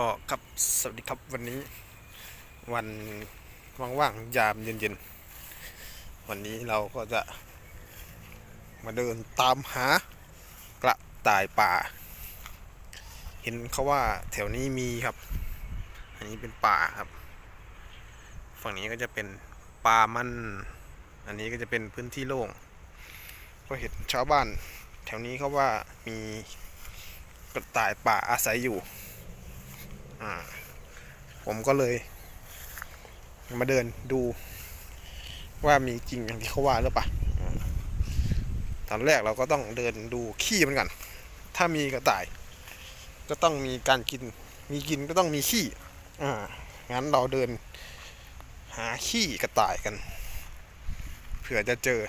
ก็ครับสวัสดีครับวันนี้ วันว่างๆยามเย็นๆ วันนี้เราก็จะมาเดินตามหากระต่ายป่า เห็นเขาว่าแถวนี้มีครับ อันนี้เป็นป่าครับ ฝั่งนี้ก็จะเป็นป่ามัน อันนี้ก็จะเป็นพื้นที่โล่ง ก็เห็นชาวบ้าน แถวนี้เขาว่ามีกระต่ายป่าอาศัยอยู่ ผมก็เลย มาเดินดูว่ามีจริงอย่างที่เขาว่าหรือเปล่าตอนแรกเราก็ต้องเดินดูขี้มันก่อน ถ้ามีกระต่าย ก็ต้องมีการกิน มีกินก็ต้องมีขี้ อ่า งั้นเราเดิน หาขี้กระต่ายกัน เผื่อจะเจอ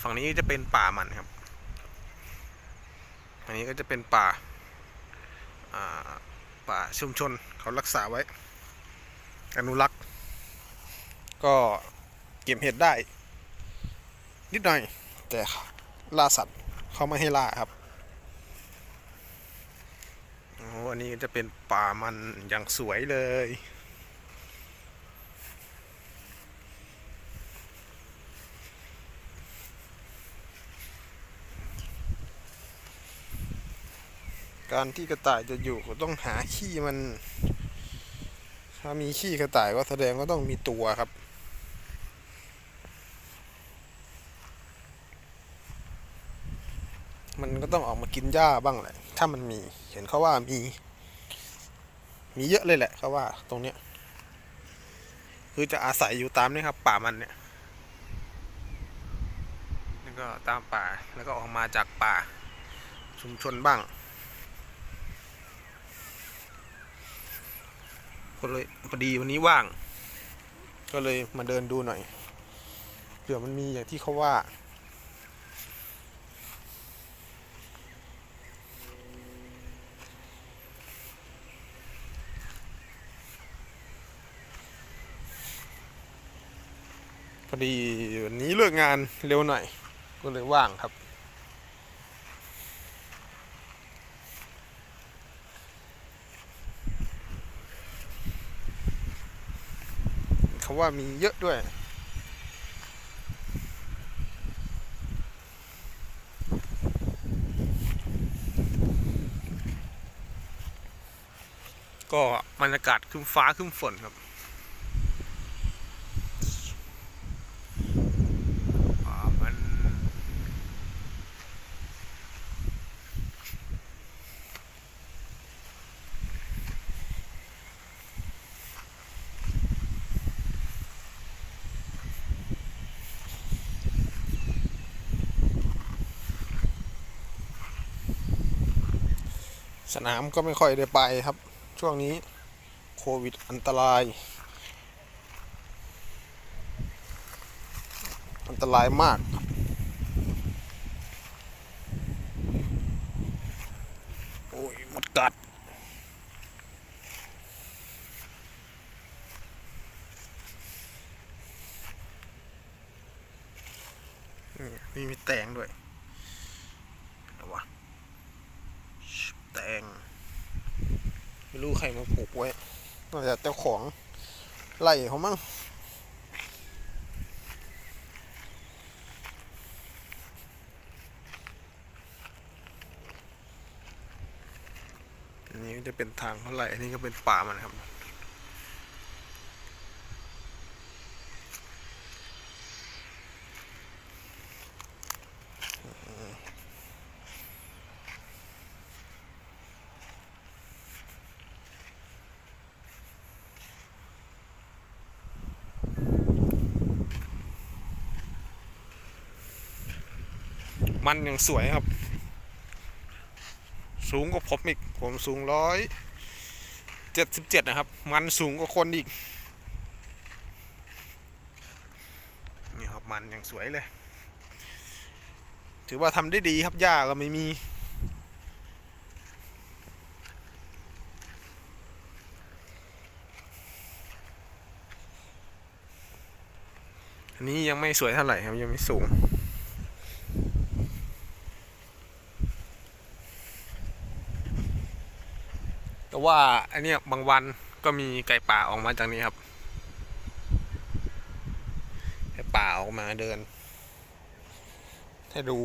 ฝั่งนี้จะเป็นป่ามันครับ อันนี้ก็จะเป็นป่าาป่าชุมชนเขารักษาไว้ อนุรักษ์ ก็เก็บเห็ดได้ นิดหน่อย แต่ล่าสัตว์เขาไม่ให้ล่าครับโอ้อันนี้ก็จะเป็นป่ามันอย่างสวยเลย การที่กระต่ายจะอยู่ก็ต้องหาขี้มัน ถ้ามีขี้กระต่ายก็แสดงว่าต้องมีตัวครับ มันก็ต้องออกมากินหญ้าบ้างแหละ ถ้ามันมีเห็นเขาว่ามี มีเยอะเลยแหละเขาว่าตรงเนี้ย คือจะอาศัยอยู่ตามนี่ครับ ป่ามันเนี่ยนี่ก็ตามป่าแล้วก็ออกมาจากป่าชุมชนบ้าง ก็เลยพอดีวันนี้ว่าง ก็เลยมาเดินดูหน่อยเผื่อมันมีอย่างที่เขาว่า พอดีวันนี้เลิกงานเร็วหน่อย ก็เลยว่างครับ ราะว่ามีเยอะด้วย ก็บรรยากาศคึ้มฟ้าคึ้มฝนครับอ่ามัน สนามก็ไม่ค่อยได้ไปครับ ช่วงนี้โควิดอันตราย อันตรายมากโอ้ยหมดกัดนี่นี่มีแตงด้วยเอาวะ แตงไม่ รู้ใครมาปลูกไว้น่าจะเจ้าของไล่เขามั้งอันนี้จะเป็นทางเขาไล่อันนี้ก็เป็นป่ามันครับ มันยังสวยครับ สูงกว่าผมอีก ผมสูงร้อยเจ็ดสิบเจ็ดนะครับ มันสูงกว่าคนอีก นี่ครับมันยังสวยเลย ถือว่าทำได้ดีครับหญ้าก็ไม่มีอันนี้ยังไม่สวยเท่าไหร่ครับ ยังไม่สูง ว่าอันนี้บางวันก็มีไก่ป่าออกมาจากนี้ครับไก่ป่าออกมาเดิน ให้ดู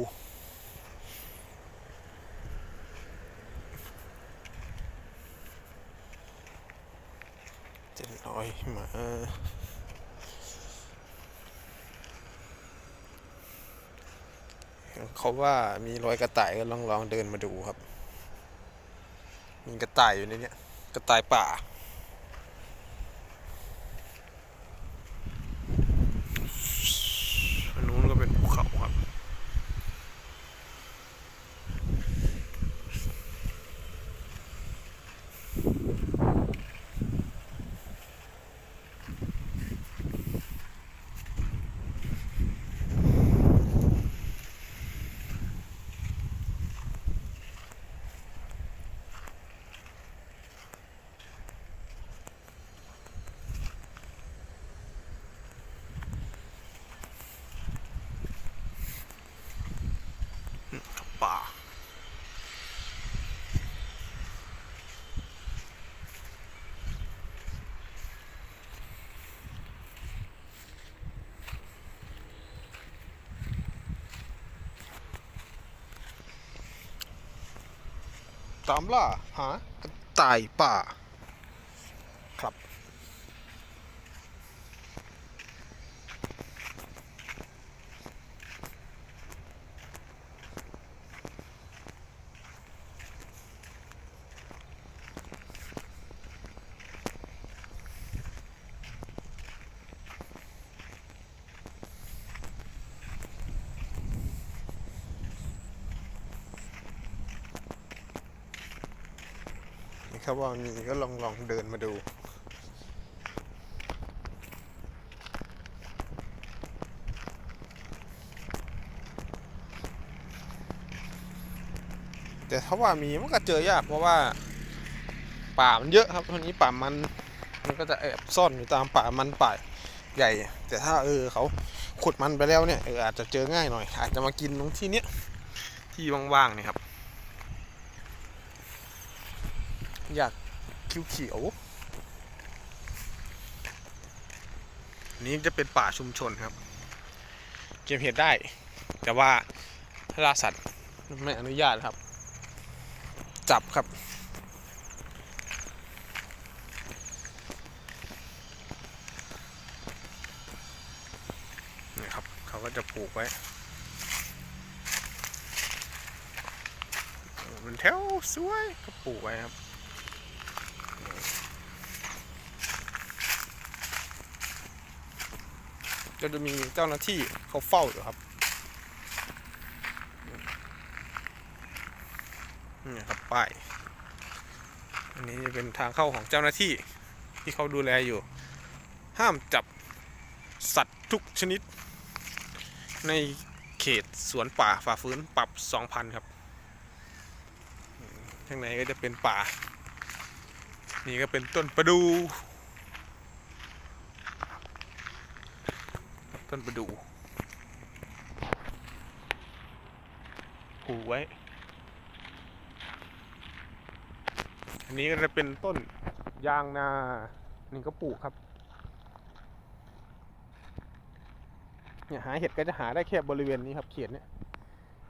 เจ็ดร้อยมาเขาว่ามีรอยกระต่ายก็ลองลองเดินมาดูครับ มีกระต่ายอยู่ในนี้กระต่ายป่า อันนู้นก็เป็นภูเขาครับ ป่าตามล่าหากระต่ายป่า ครับ นี่ครับว่ามีก็ลองลองเดินมาดู แต่ถ้าว่ามีมันก็เจอยากเพราะว่า ป่ามันเยอะครับทีนี้ป่ามันมันก็จะแอบซ่อนอยู่ตามป่ามันป่าใหญ่ แต่ถ้าเออเขาขุดมันไปแล้วเนี่ยเอออาจจะเจอง่ายหน่อย อาจจะมากินตรงที่เนี้ยที่ว่างๆเนี่ยครับ อยากเขียวนี้จะเป็นป่าชุมชนครับ เก็บเห็ดได้ แต่ว่าล่าสัตว์ไม่อนุญาตครับ จับครับ นี่ครับ เขาก็จะปลูกไว้เป็นแถวสวยก็ปลูกไว้ครับ ก็จะมีเจ้าหน้าที่เขาเฝ้าอยู่ครับนี่ครับป้ายอันนี้จะเป็นทางเข้าของเจ้าหน้าที่ที่เขาดูแลอยู่ ห้ามจับสัตว์ทุกชนิด ในเขตสวนป่าฝ่าฝืนปรับ2,000ครับข้างในก็จะเป็นป่า นี่ก็เป็นต้นประดู ต้นประดูปลูกไว้ อันนี้ก็จะเป็นต้นยางนานี่ก็ปลูกครับ เนี่ยหาเห็ดก็จะหาได้แค่บริเวณนี้ครับเขตเนี้ย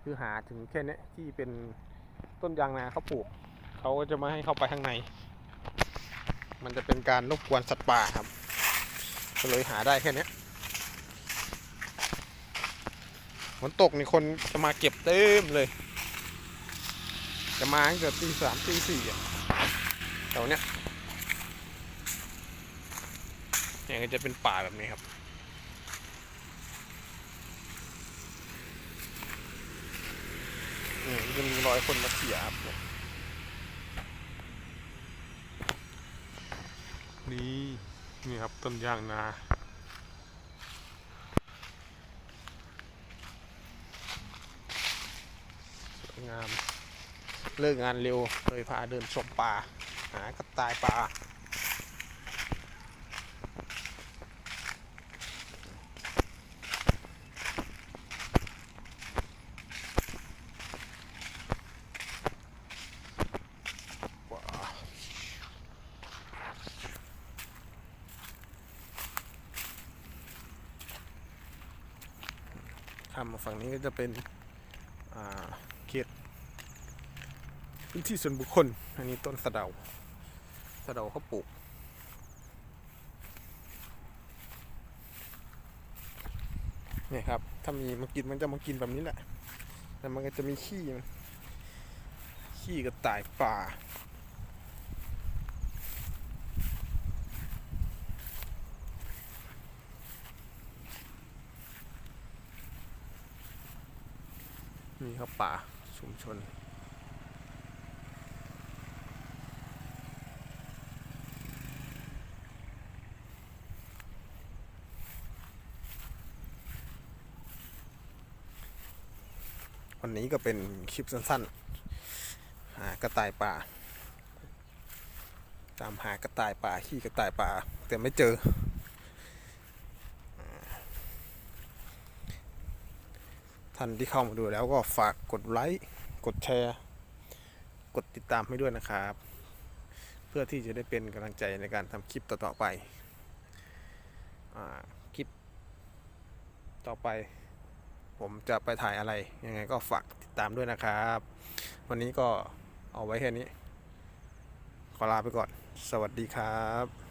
คือหาถึงแค่นี้ที่เป็นต้นยางนาเขาปลูก เขาก็จะไม่ให้เข้าไปข้างใน มันจะเป็นการรบกวนสัตว์ป่าครับก็เลยหาได้แค่นี้ย ฝนตกนี่คนจะมาเก็บเต็มเลย จะมาตั้งแต่ตีสามตีสี่อะแถวเนี้ยเนี่ยก็จะเป็นป่าแบบนี้ครับ นี่จะมีรอยคนมาเขี่ยครับนี่นี่ครับต้นยางนา งาม เลิกงานเร็วเลยพาเดินชมป่า หากระต่ายป่า ทำมาฝั่งนี้ก็จะเป็น พื้นที่ส่วนบุคคล อันนี้ต้นสะเดา สะเดาเขาปลูก เนี่ยครับ ถ้ามีมากินมันจะมากินแบบนี้แหละแต่มันก็จะมีขี้ ขี้กระต่ายป่า นี่ครับป่าชุมชน วั นี้ก็เป็นคลิปสั้นๆหากระต่ายป่า ตามหากระต่ายป่าขี้กระต่ายป่า แต่ไม่เจอ ท่านที่เข้ามาดูแล้วก็ฝากกดไลค์ กดแชร์ กดติดตามให้ด้วยนะครับ เพื่อที่จะได้เป็นกำลังใจในการทำคลิปต่อๆไปคลิปต่อไป ผมจะไปถ่ายอะไรยังไงก็ฝากติดตามด้วยนะครับ วันนี้ก็เอาไว้แค่นี้ ขอลาไปก่อน สวัสดีครับ